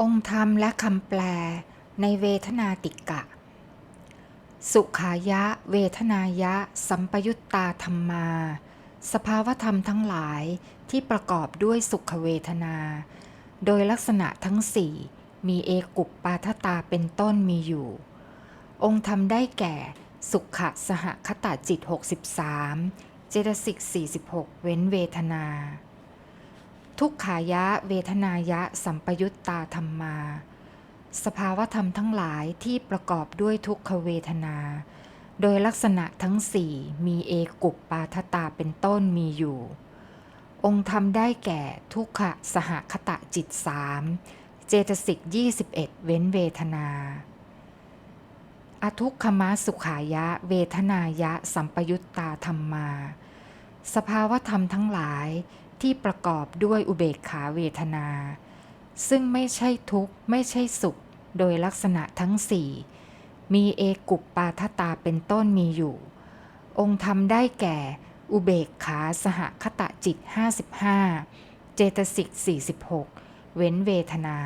องค์ธรรมและคำแปลในเวทนาติกะ สุขายะ เวทนายะ สัมปยุตตาธรรมา สภาวธรรมทั้งหลายที่ประกอบด้วยสุขเวทนา โดยลักษณะทั้งสี่มีเอกุปปาทตาเป็นต้นมีอยู่ องค์ธรรมได้แก่ สุขะสหคตาจิต 63 เจตสิก 46 เว้นเวทนา ทุกขายะเวทนายะสัมปยุตตาธรรมา สภาวธรรมทั้งหลายที่ประกอบด้วยทุกขเวทนา โดยลักษณะทั้งสี่มีเอกุปปาทตาเป็นต้นมีอยู่ องค์ธรรมได้แก่ทุกขะสหคตะจิตสามเจตสิก21 เว้นเวทนา อทุกขมสุขายะ เวทนายะ สัมปยุตตาธรรมา สภาวธรรมทั้งหลาย ที่ประกอบด้วยอุเบกขาเวทนา ซึ่งไม่ใช่ทุกข์ไม่ใช่สุข โดยลักษณะทั้งสี่มีเอกุปปาทตาเป็นต้นมีอยู่ องค์ธรรมได้แก่อุเบกขาสหคตะจิต 55 เจตสิก 46 เว้นเวทนา